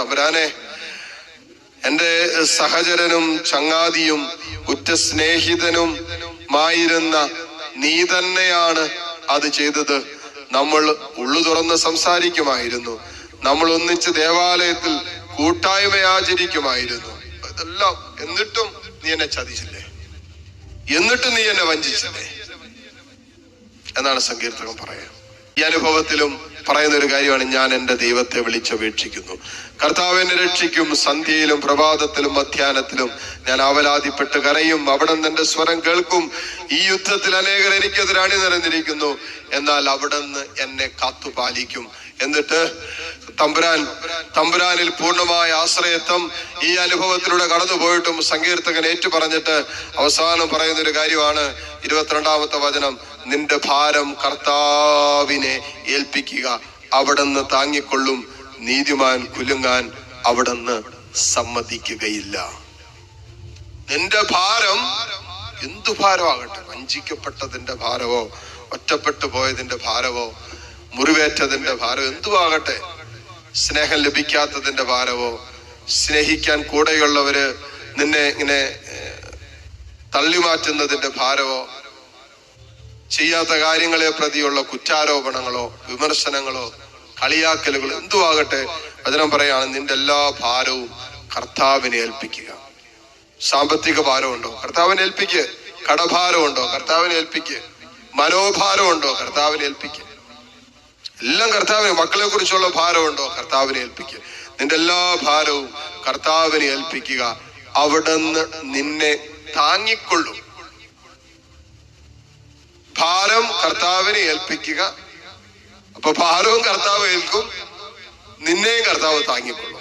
തമ്പുരാനെ എന്റെ സഹചരനും ചങ്ങാതിയും ഉറ്റ സ്നേഹിതനും മായിരുന്ന നീ തന്നെയാണ് അത് ചെയ്തത്. നമ്മൾ ഉള്ളു തുറന്ന് സംസാരിക്കുമായിരുന്നു. നമ്മൾ ഒന്നിച്ച് ദേവാലയത്തിൽ കൂട്ടായ്മ ആചരിക്കുമായിരുന്നു. ഇതെല്ലാം എന്നിട്ടും നീ എന്നെ ചതിച്ചില്ലേ? എന്നിട്ടും നീ എന്നെ വഞ്ചിച്ചില്ലേ? എന്നാണ് സങ്കീർത്തകം പറയാം ഈ അനുഭവത്തിലും പറയുന്ന ഒരു കാര്യമാണ് ഞാൻ എന്റെ ദൈവത്തെ വിളിച്ചപേക്ഷിക്കുന്നു. കർത്താവ് എന്നെ രക്ഷിക്കും. സന്ധ്യയിലും പ്രഭാതത്തിലും മധ്യാനത്തിലും ഞാൻ അവലാതിപ്പെട്ട് കരയും. അവിടെ എന്റെ സ്വരം കേൾക്കും. ഈ യുദ്ധത്തിൽ അനേകർ എനിക്കെതിരെ അണിനിരന്നിരിക്കുന്നു എന്നാൽ അവിടെ നിന്ന് എന്നെ കാത്തുപാലിക്കും. എന്നിട്ട് തമ്പുരാൻ തമ്പുരാനിൽ പൂർണമായ ആശ്രയത്വം ഈ അനുഭവത്തിലൂടെ കടന്നുപോയിട്ടും സങ്കീർത്തകൻ ഏറ്റു പറഞ്ഞിട്ട് അവസാനം പറയുന്ന ഒരു കാര്യമാണ്. ഇരുപത്തിരണ്ടാമത്തെ വചനം നിന്റെ ഭാരം കർത്താവിനെ ഏൽപ്പിക്കുക. അവിടുന്ന് താങ്ങിക്കൊള്ളും. നീതിമാൻ കുലുങ്ങാൻ അവിടുന്ന് സമ്മതിക്കുകയില്ല. നിന്റെ ഭാരം എന്തു ഭാരമാകട്ടെ? വഞ്ചിക്കപ്പെട്ടതിന്റെ ഭാരമോ ഒറ്റപ്പെട്ടു പോയതിന്റെ ഭാരമോ മുറിവേറ്റതിന്റെ ഭാരം എന്തുവാകട്ടെ സ്നേഹം ലഭിക്കാത്തതിന്റെ ഭാരമോ സ്നേഹിക്കാൻ കൂടെയുള്ളവര് നിന്നെ ഇങ്ങനെ തള്ളി തള്ളിമാറ്റുന്നതിന്റെ ഭാരവോ ചെയ്യാത്ത കാര്യങ്ങളെ പ്രതിയുള്ള കുറ്റാരോപണങ്ങളോ വിമർശനങ്ങളോ കളിയാക്കലുകളോ ആകട്ടെ വചനം പറയാണ് നിന്റെ എല്ലാ ഭാരവും കർത്താവിനെ ഏൽപ്പിക്കുക. സാമ്പത്തിക ഭാരമുണ്ടോ? കർത്താവിനെ ഏൽപ്പിക്ക്. കടഭാരമുണ്ടോ? കർത്താവിനെ ഏൽപ്പിക്ക്. മനോഭാരമുണ്ടോ? കർത്താവിനെ ഏൽപ്പിക്ക്. എല്ലാം കർത്താവിനെ മക്കളെ കുറിച്ചുള്ള ഭാരമുണ്ടോ? കർത്താവിനെ ഏൽപ്പിക്കുക നിന്റെ എല്ലാ ഭാരവും കർത്താവിനെ ഏൽപ്പിക്കുക. അവിടുന്ന് നിന്നെ താങ്ങിക്കൊള്ളും. ഭാരം കർത്താവിനെ ഏൽപ്പിക്കുക. അപ്പൊ ഭാരവും കർത്താവ് ഏൽക്കും. നിന്നെയും കർത്താവ് താങ്ങിക്കൊള്ളും.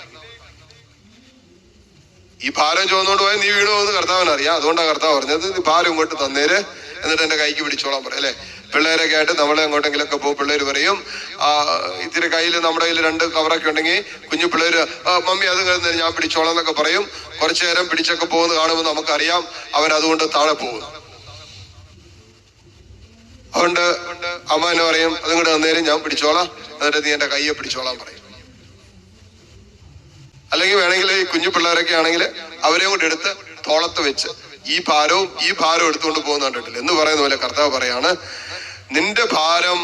ഈ ഭാരം ചുവന്നുകൊണ്ട് പോയാൽ നീ വീണു പോകുന്നത് കർത്താവിന് അറിയാം. അതുകൊണ്ടാണ് കർത്താവ് പറഞ്ഞത് നീ ഭാരം ഇങ്ങോട്ട് തന്നേര്. എന്നിട്ട് എന്റെ കൈക്ക് പിടിച്ചോളാൻ പറയും അല്ലെ? പിള്ളേരൊക്കെ ആയിട്ട് നമ്മളെ എങ്ങോട്ടെങ്കിലൊക്കെ പോകും. പിള്ളേര് പറയും ആ ഇത്തിരി കയ്യിൽ നമ്മുടെ കയ്യിൽ രണ്ട് കവറൊക്കെ ഉണ്ടെങ്കിൽ കുഞ്ഞു പിള്ളേര് മമ്മി അത് കഴിഞ്ഞ് ഞാൻ പിടിച്ചോളാം എന്നൊക്കെ പറയും. കുറച്ചു നേരം പിടിച്ചൊക്കെ പോകുന്നത് കാണുമ്പോൾ നമുക്കറിയാം അവൻ അതുകൊണ്ട് താഴെ പോകും അതുകൊണ്ട് അമ്മ എന്നെ പറയും കൂടെ തന്നേരും ഞാൻ പിടിച്ചോളാം. എന്നിട്ട് നീ എന്റെ കയ്യെ പിടിച്ചോളാം പറയും. അല്ലെങ്കിൽ വേണമെങ്കിൽ ഈ കുഞ്ഞു പിള്ളേരൊക്കെ ആണെങ്കിൽ അവരെയും കൂടെ എടുത്ത് തോളത്ത് വെച്ച് ഈ ഭാരവും ഈ ഭാരവും എടുത്തുകൊണ്ട് പോകുന്ന കണ്ടിട്ടില്ല? എന്ന് പറയുന്ന പോലെ കർത്താവ് പറയാണ് നിന്റെ ഭാരം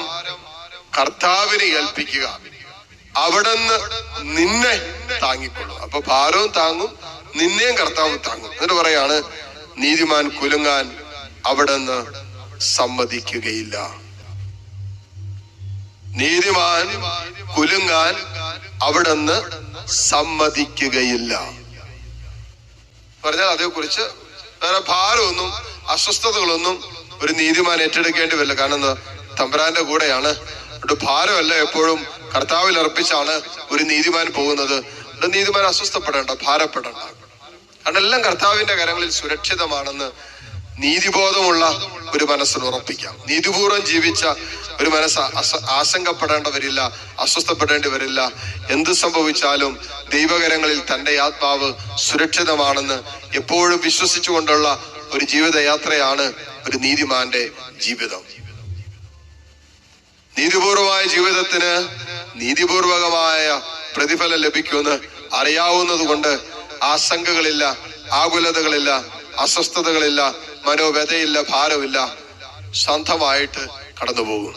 കർത്താവിനെ ഏൽപ്പിക്കുക. അവിടുന്ന് നിന്നെ താങ്ങിക്കൊള്ളും. അപ്പൊ ഭാരവും താങ്ങും നിന്നെയും കർത്താവ് താങ്ങും. എന്നിട്ട് പറയാണ് നീതിമാൻ കുലുങ്ങാൻ അവിടുന്ന് സമ്മതിക്കുകയില്ല. നീതിമാൻ കുലുങ്ങാൻ അവിടുന്ന് സമ്മതിക്കുകയില്ല. പറഞ്ഞാൽ അതേക്കുറിച്ച് വേറെ ഭാരമൊന്നും അസ്വസ്ഥതകളൊന്നും ഒരു നീതിമാൻ ഏറ്റെടുക്കേണ്ടി വരില്ല. കാരണം തമ്പരാന്റെ കൂടെയാണ്. ഭാരമല്ല എപ്പോഴും കർത്താവിൽ അർപ്പിച്ചാണ് ഒരു നീതിമാൻ പോകുന്നത്. അതുകൊണ്ട് നീതിമാൻ അസ്വസ്ഥപ്പെടേണ്ട ഭാരപ്പെടേണ്ട. കാരണം എല്ലാം കർത്താവിന്റെ കരങ്ങളിൽ സുരക്ഷിതമാണെന്ന് നീതിബോധമുള്ള ഒരു മനസ്സിന് ഉറപ്പിക്കാം. നീതിപൂർവം ജീവിച്ച ഒരു മനസ്സ് ആശങ്കപ്പെടേണ്ടവരില്ല അസ്വസ്ഥപ്പെടേണ്ടി വരില്ല എന്ത് സംഭവിച്ചാലും ദൈവകരങ്ങളിൽ തന്റെ ആത്മാവ് സുരക്ഷിതമാണെന്ന് എപ്പോഴും വിശ്വസിച്ചുകൊണ്ടുള്ള ഒരു ജീവിതയാത്രയാണ് ഒരു നീതിമാന്റെ ജീവിതം. നീതിപൂർവമായ ജീവിതത്തിന് നീതിപൂർവകമായ പ്രതിഫലം ലഭിക്കുമെന്ന് അറിയാവുന്നത് കൊണ്ട് ആശങ്കകളില്ല ആകുലതകളില്ല അസ്വസ്ഥതകളില്ല മനോവ്യതയില്ല ഭാരമില്ല ശാന്തമായിട്ട് കടന്നു പോകും